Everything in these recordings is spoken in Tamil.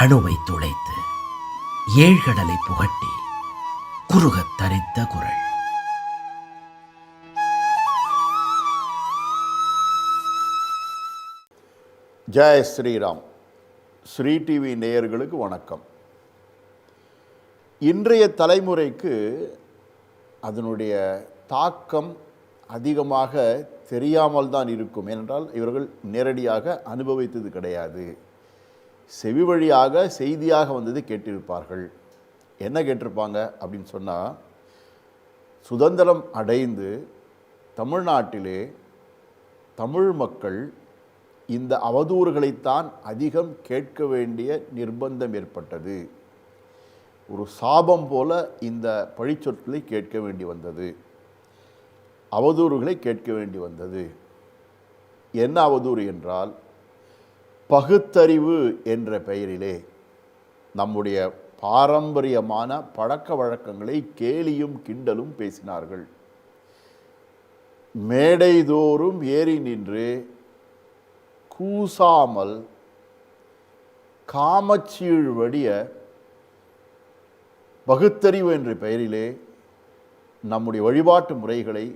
அணுவை துளைத்து ஏழ்கடலை புகட்டி குறுகத் தரித்த குரல். ஜெய ஸ்ரீராம். ஸ்ரீ டிவி நேயர்களுக்கு வணக்கம். இன்றைய தலைமுறைக்கு அதனுடைய தாக்கம் அதிகமாக தெரியாமல் தான் இருக்கும். ஏனென்றால் இவர்கள் நேரடியாக அனுபவித்தது கிடையாது. செவி வழியாக செய்தியாக வந்தது கேட்டிருப்பார்கள். என்ன கேட்டிருப்பாங்க அப்படின்னு சொன்னால் சுதந்திரம் அடைந்து தமிழ்நாட்டிலே தமிழ் மக்கள் இந்த அவதூறுகளைத்தான் அதிகம் கேட்க வேண்டிய நிர்பந்தம் ஏற்பட்டது. ஒரு சாபம் போல இந்த பழிச்சொற்களை கேட்க வேண்டி வந்தது. அவதூறுகளை கேட்க வேண்டி வந்தது. என்ன அவதூறு என்றால் பகுத்தறிவு என்ற பெயரிலே நம்முடைய பாரம்பரியமான பழக்க வழக்கங்களை கேலியும் கிண்டலும் பேசினார்கள். மேடைதோறும் ஏறி நின்று கூசாமல் காமச்சீழ் வடிய பகுத்தறிவு என்ற பெயரிலே நம்முடைய வழிபாட்டு முறைகளை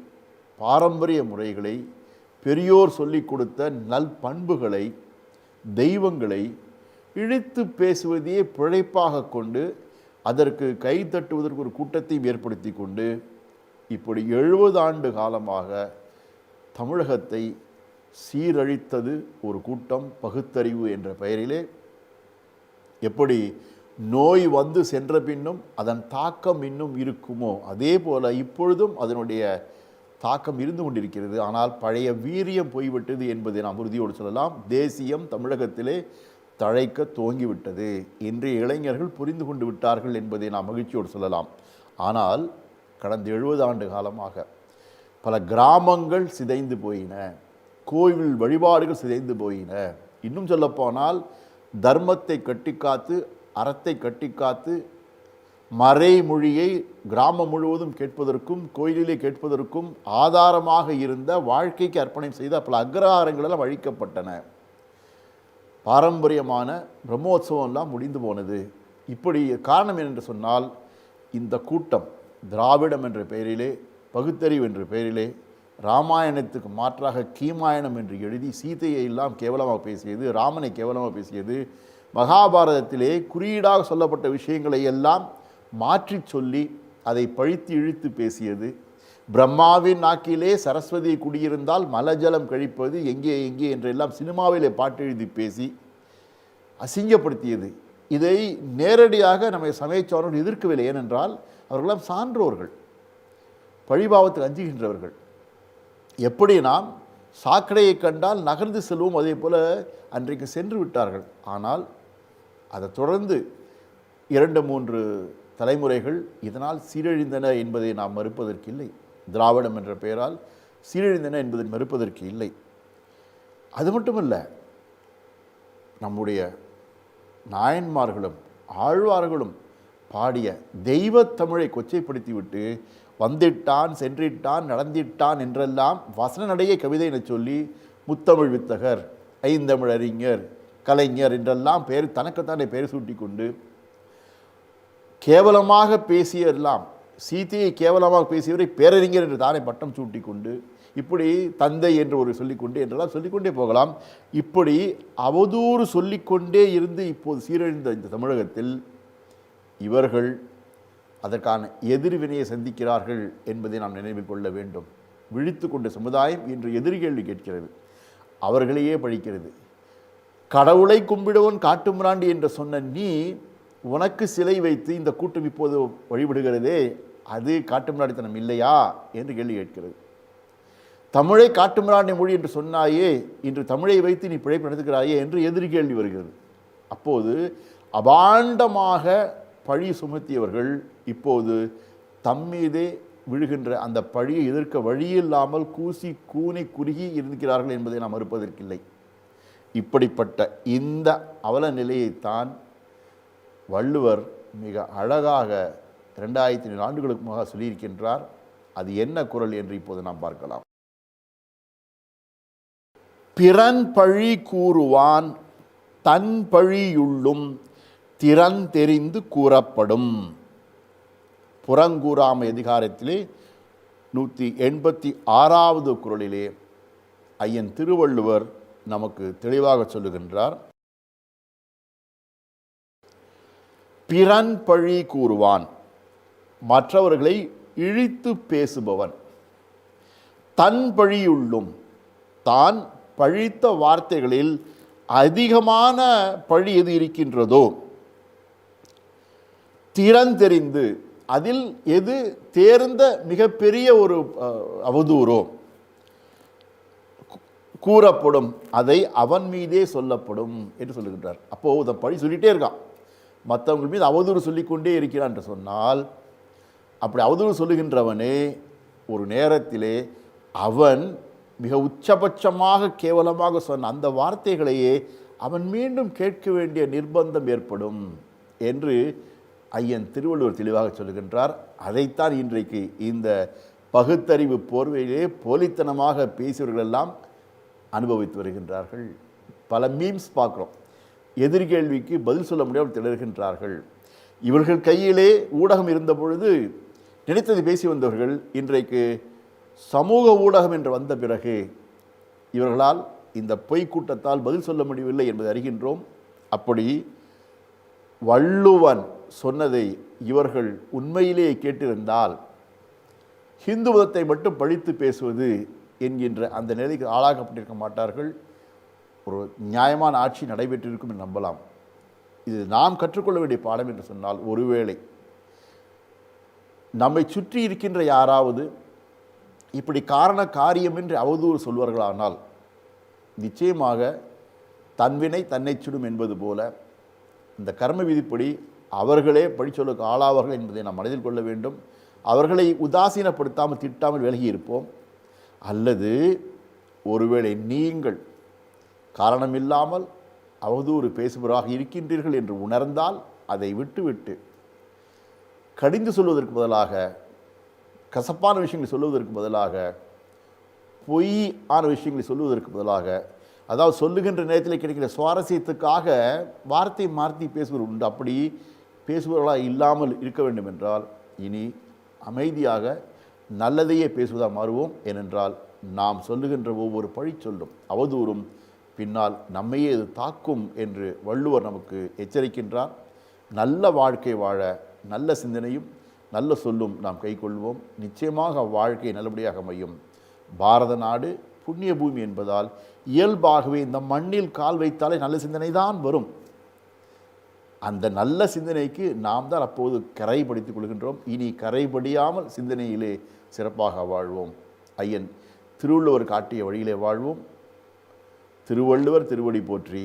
பாரம்பரிய முறைகளை பெரியோர் சொல்லிக் கொடுத்த நல் பண்புகளை தெய்வங்களை இழுத்து பேசுவதையே பிழைப்பாக கொண்டு அதற்கு கை தட்டுவதற்கு ஒரு கூட்டத்தையும் ஏற்படுத்தி கொண்டு இப்படி எழுபது ஆண்டு காலமாக தமிழகத்தை சீரழித்தது ஒரு கூட்டம் பகுத்தறிவு என்ற பெயரிலே. எப்படி நோய் வந்து சென்ற பின்னும் அதன் தாக்கம் இன்னும் இருக்குமோ அதே போல இப்பொழுதும் அதனுடைய தாக்கம் இருந்து கொண்டிருக்கிறது. ஆனால் பழைய வீரியம் போய்விட்டது என்பதை நாம் உறுதியோடு சொல்லலாம். தேசியம் தமிழகத்திலே தழைக்க துவங்கிவிட்டது. இன்றைய இளைஞர்கள் புரிந்து கொண்டு விட்டார்கள் என்பதை நாம் மகிழ்ச்சியோடு சொல்லலாம். ஆனால் கடந்த எழுபது ஆண்டு காலமாக பல கிராமங்கள் சிதைந்து போயின. கோவில் வழிபாடுகள் சிதைந்து போயின. இன்னும் சொல்லப்போனால் தர்மத்தை கட்டிக்காத்து அறத்தை கட்டிக்காத்து மறைமொழியை கிராமம் முழுவதும் கேட்பதற்கும் கோயிலிலே கேட்பதற்கும் ஆதாரமாக இருந்த வாழ்க்கைக்கு அர்ப்பணம் செய்த பல அக்ரஹாரங்களெல்லாம் அழிக்கப்பட்டன. பாரம்பரியமான பிரம்மோத்சவம்லாம் முடிந்து போனது. இப்படி காரணம் என்று சொன்னால் இந்த கூட்டம் திராவிடம் என்ற பெயரிலே பகுத்தறிவு என்ற பெயரிலே ராமாயணத்துக்கு மாற்றாக கீமாயணம் என்று எழுதி சீதையை எல்லாம் கேவலமாக பேசியது ராமனை கேவலமாக பேசியது மகாபாரதத்திலே குறியீடாக சொல்லப்பட்ட விஷயங்களை எல்லாம் மாற்றி சொல்லி அதை பழித்து இழுத்து பேசியது. பிரம்மாவின் நாக்கிலே சரஸ்வதி குடியிருந்தால் மலஜலம் கழிப்பது எங்கே எங்கே என்றெல்லாம் சினிமாவிலே பாட்டு எழுதி பேசி அசிங்கப்படுத்தியது. இதை நேரடியாக நம்ம சமயச்சோரர்கள் எதிர்க்கவில்லை. ஏனென்றால் அவர்களெல்லாம் சான்றோர்கள். பழிபாவத்துக்கு அஞ்சுகின்றவர்கள். எப்படி நாம் சாக்கடையை கண்டால் நகர்ந்து செல்வோம் அதே போல் அன்றைக்கு சென்று விட்டார்கள். ஆனால் அதை தொடர்ந்து இரண்டு மூன்று தலைமுறைகள் இதனால் சீரழிந்தன என்பதை நாம் மறுப்பதற்கு இல்லை. திராவிடம் என்ற பெயரால் சீரழிந்தன என்பதை மறுப்பதற்கு இல்லை. அது மட்டுமல்ல நம்முடைய நாயன்மார்களும் ஆழ்வார்களும் பாடிய தெய்வத்தமிழை கொச்சைப்படுத்திவிட்டு வந்திட்டான் சென்றிட்டான் நடந்திட்டான் என்றெல்லாம் வசன நடைய கவிதை என சொல்லி முத்தமிழ் வித்தகர் ஐந்தமிழறிஞர் கலைஞர் என்றெல்லாம் பெயர் தனக்குத்தானே பெயர் சூட்டி கொண்டு கேவலமாக பேசியெல்லாம் சீத்தையை சீதையை கேவலமாக பேசியவரை பேரறிஞர் என்று தானே பட்டம் சூட்டி கொண்டு இப்படி தந்தை என்று ஒரு சொல்லிக்கொண்டு என்றெல்லாம் சொல்லிக்கொண்டே போகலாம். இப்படி அவதூறு சொல்லிக்கொண்டே இருந்து இப்போது சீரழிந்த இந்த தமிழகத்தில் இவர்கள் அதற்கான எதிர்வினையை சந்திக்கிறார்கள் என்பதை நாம் நினைவில் கொள்ள வேண்டும். விழித்து கொண்ட சமுதாயம் இன்று எதிர்கேள்வி கேட்கிறது. அவர்களையே பழிக்கிறது. கடவுளை கும்பிடுவோன் காட்டுமிராண்டி என்று சொன்ன நீ உனக்கு சிலை வைத்து இந்த கூட்டம் இப்போது வழிபடுகிறதே அது காட்டுமிராண்டித்தனம் இல்லையா? என்று கேள்வி கேட்கிறது. தமிழை காட்டுமிராண்டி மொழி என்று சொன்னாயே இன்று தமிழை வைத்து நீ பிழைப்பு நடத்துகிறாயே என்று எதிர்கேள்வி வருகிறது. அப்போது அபாண்டமாக பழி சுமத்தியவர்கள் இப்போது தம்மீதே விழுகின்ற அந்த பழியை எதிர்க்க வழியில்லாமல் கூசி கூனி குறுகி இருக்கிறார்கள் என்பதை நாம் மறுப்பதற்கில்லை. இப்படிப்பட்ட இந்த அவல நிலையைத்தான் வள்ளுவர் மிக அழகாக இரண்டாயிரத்தி ஐநூறு ஆண்டுகளுக்குமாக சொல்லியிருக்கின்றார். அது என்ன குரல் என்று இப்போது நாம் பார்க்கலாம். பிறன் பழி கூறுவான் தன் பழியுள்ளும் திறந்தெறிந்து கூறப்படும். புறங்கூறாமை அதிகாரத்திலே நூற்றி எண்பத்தி ஆறாவது குறளிலே ஐயன் திருவள்ளுவர் நமக்கு தெளிவாக சொல்லுகின்றார். பிறன் பழி கூறுவான். மற்றவர்களை இழித்து பேசுபவன். தன் பழியுள்ளும். தான் பழித்த வார்த்தைகளில் அதிகமான பழி எது இருக்கின்றதோ. திறன் தெரிந்து அதில் எது தேர்ந்த மிகப்பெரிய ஒரு அவதூறோ. கூறப்படும். அதை அவன் மீதே சொல்லப்படும் என்று சொல்லுகின்றார். அப்போது பழி சொல்லிட்டே இருக்கான். மற்றவங்க மீது அவதூறு சொல்லிக்கொண்டே இருக்கிறான் என்று சொன்னால் அப்படி அவதூறு சொல்லுகின்றவனே ஒரு நேரத்திலே அவன் மிக உச்சபட்சமாக கேவலமாக சொன்ன அந்த வார்த்தைகளையே அவன் மீண்டும் கேட்க வேண்டிய நிர்பந்தம் ஏற்படும் என்று ஐயன் திருவள்ளுவர் தெளிவாக சொல்லுகின்றார். அதைத்தான் இன்றைக்கு இந்த பகுத்தறிவு போர்வையிலே போலித்தனமாக பேசியவர்களெல்லாம் அனுபவித்து வருகின்றார்கள். பல மீம்ஸ் பார்க்குறோம். எதிர்கேள்விக்கு பதில் சொல்ல முடியாமல் திணறுகின்றார்கள். இவர்கள் கையிலே ஊடகம் இருந்த பொழுது நினைத்தது பேசி வந்தவர்கள் இன்றைக்கு சமூக ஊடகம் என்று வந்த பிறகு இவர்களால் இந்த பொய் கூட்டத்தால் பதில் சொல்ல முடியவில்லை என்பதை அறிகின்றோம். அப்படி வள்ளுவன் சொன்னதை இவர்கள் உண்மையிலேயே கேட்டிருந்தால் ஹிந்து மதத்தை மட்டும் பழித்து பேசுவது என்கின்ற அந்த நிலைக்கு ஆளாக்கப்பட்டிருக்க மாட்டார்கள். ஒரு நியாயமான ஆட்சி நடைபெற்றிருக்கும் என்று நம்பலாம். இது நாம் கற்றுக்கொள்ள வேண்டிய பாடம் என்று சொன்னால் ஒருவேளை நம்மை சுற்றி இருக்கின்ற யாராவது இப்படி காரண காரியமின்றி அவதூறு சொல்வார்களானால் நிச்சயமாக தன்வினை தன்னை சுடும் என்பது போல இந்த கர்ம விதிப்படி அவர்களே படிச்சொலுக்கு ஆளாவார்கள் என்பதை நாம் மனதில் கொள்ள வேண்டும். அவர்களை உதாசீனப்படுத்தாமல் திட்டாமல் விலகி இருப்போம். அல்லது ஒருவேளை நீங்கள் காரணமில்லாமல் அவதூறு பேசுபவராக இருக்கின்றீர்கள் என்று உணர்ந்தால் அதை விட்டுவிட்டு கடிந்து சொல்வதற்கு பதிலாக கசப்பான விஷயங்களை சொல்லுவதற்கு பதிலாக பொய் ஆன விஷயங்களை சொல்லுவதற்கு பதிலாக அதாவது சொல்லுகின்ற நேரத்தில் கிடைக்கிற சுவாரஸ்யத்துக்காக வார்த்தை மாற்றி பேசுவது உண்டு. அப்படி பேசுபவர்களாக இல்லாமல் இருக்க வேண்டும் என்றால் இனி அமைதியாக நல்லதையே பேசுவதாக மாறுவோம். ஏனென்றால் நாம் சொல்லுகின்ற ஒவ்வொரு பழி சொல்லும் அவதூறும் பின்னால் நம்மையே இது தாக்கும் என்று வள்ளுவர் நமக்கு எச்சரிக்கின்றார். நல்ல வாழ்க்கை வாழ நல்ல சிந்தனையும் நல்ல சொல்லும் நாம் கைக்கொள்வோம் நிச்சயமாக வாழ்க்கை நல்லபடியாக அமையும். பாரத நாடு புண்ணிய பூமி என்பதால் இயல்பாகவே இந்த மண்ணில் கால் வைத்தாலே நல்ல சிந்தனை தான் வரும். அந்த நல்ல சிந்தனைக்கு நாம் தான் அப்போது கரைப்படுத்திக் கொள்கின்றோம். இனி கரைபடியாமல் சிந்தனையிலே சிறப்பாக வாழ்வோம். ஐயன் திருவள்ளுவர் காட்டிய வழியிலே வாழ்வோம். திருவள்ளுவர் திருவடி போற்றி.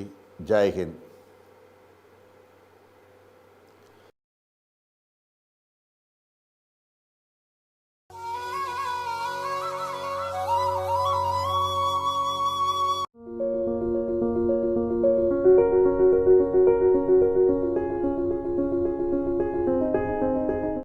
ஜெயஹிந்த்